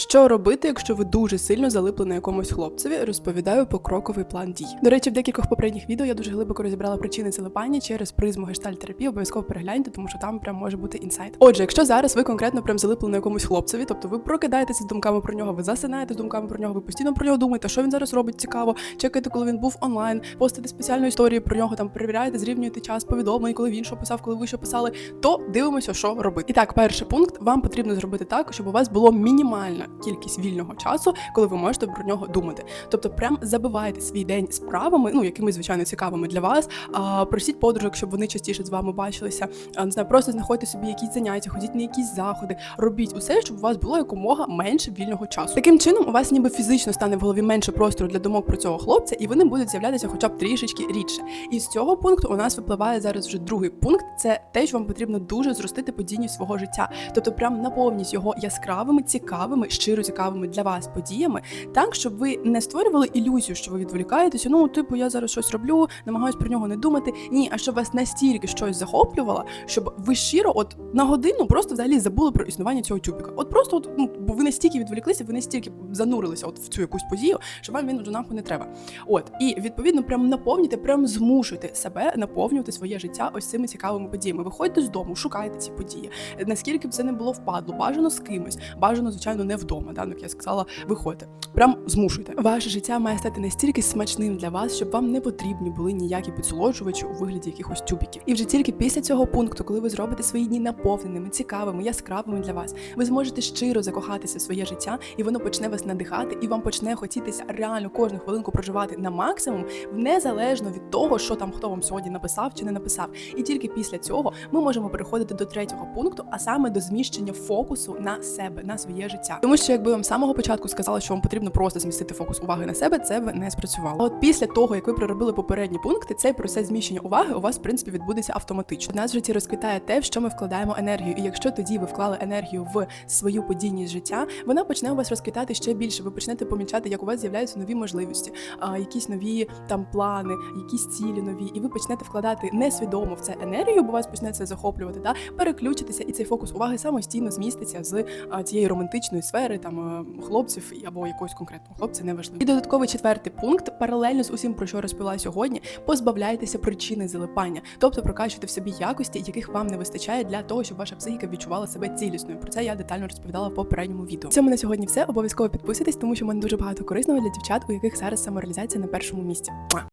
Що робити, якщо ви дуже сильно залипли на якомусь хлопцеві? Розповідаю покроковий план дій. До речі, в декількох попередніх відео я дуже глибоко розібрала причини залипання через призму гештальт-терапії. Обов'язково перегляньте, тому що там прям може бути інсайт. Отже, якщо зараз ви конкретно прям залипли на якомусь хлопцеві, тобто ви прокидаєтеся з думками про нього, ви засинаєте з думками про нього, ви постійно про нього думаєте, що він зараз робить цікаво, чекаєте, коли він був онлайн, постите спеціальну історію про нього, там перевіряєте, зрівнюєте час повідомлень, коли він що писав, коли ви що писали, то дивимося, що робити. І так, перший пункт вам потрібно зробити так, щоб у вас було мінімальна кількість вільного часу, коли ви можете про нього думати. Тобто, прям забивайте свій день справами, ну якими звичайно цікавими для вас. А просіть подружок, щоб вони частіше з вами бачилися. А, не знаю, просто знаходьте собі якісь заняття, ходіть на якісь заходи, робіть усе, щоб у вас було якомога менше вільного часу. Таким чином, у вас ніби фізично стане в голові менше простору для думок про цього хлопця, і вони будуть з'являтися хоча б трішечки рідше. І з цього пункту у нас випливає зараз вже другий пункт. Це те, що вам потрібно дуже зростити подійність свого життя, тобто прям наповніть його яскравими, цікавими, щиро цікавими для вас подіями, так щоб ви не створювали ілюзію, що ви відволікаєтеся. Ну, типу, я зараз щось роблю, намагаюсь про нього не думати. Ні, а щоб вас настільки щось захоплювало, щоб ви щиро, от на годину, просто взагалі забули про існування цього тюбіка. От просто, от, ну, бо ви настільки відволіклися, ви настільки занурилися от в цю якусь подію, що вам він нахуй не треба. От і відповідно, прям наповнюйте, прям змушуйте себе наповнювати своє життя ось цими цікавими подіями. Виходьте з дому, шукайте ці події. Наскільки б це не було впадло, бажано з кимось, бажано, звичайно, не вдома. Да? Ну, як я сказала, виходьте. Прям змушуйте. Ваше життя має стати настільки смачним для вас, щоб вам не потрібні були ніякі підсолоджувачі у вигляді якихось тюбіків. І вже тільки після цього пункту, коли ви зробите свої дні наповненими, цікавими, яскравими для вас, ви зможете щиро закохатися в своє життя, і воно почне вас надихати, і вам почне хотітися реально кожну хвилинку проживати на максимум, незалежно від того, що там хто вам сьогодні написав чи не написав. І тільки після цього ми можемо переходити до третього пункту, а саме до зміщення фокусу на себе, на своє життя. Тому якби вам з самого початку сказали, що вам потрібно просто змістити фокус уваги на себе, це б не спрацювало. От після того, як ви проробили попередні пункти, цей процес зміщення уваги у вас в принципі відбудеться автоматично. У нас в житті розквітає те, в що ми вкладаємо енергію. І якщо тоді ви вклали енергію в свою подійність життя, вона почне у вас розквітати ще більше. Ви почнете помічати, як у вас з'являються нові можливості, якісь нові там плани, якісь цілі нові, і ви почнете вкладати несвідомо в це енергію, бо вас почне це захоплювати, да? переключитися, і цей фокус уваги самостійно зміститься з цієї романтичної сфери, там е, хлопців або якогось конкретного хлопця, неважливо. І додатковий четвертий пункт, паралельно з усім, про що розповіла сьогодні, позбавляйтеся причини залипання, тобто прокачуйте в собі якості, яких вам не вистачає для того, щоб ваша психіка відчувала себе цілісною. Про це я детально розповідала в попередньому відео. Цьому на сьогодні все. Обов'язково підписуйтесь, тому що в мене дуже багато корисного для дівчат, у яких зараз самореалізація на першому місці.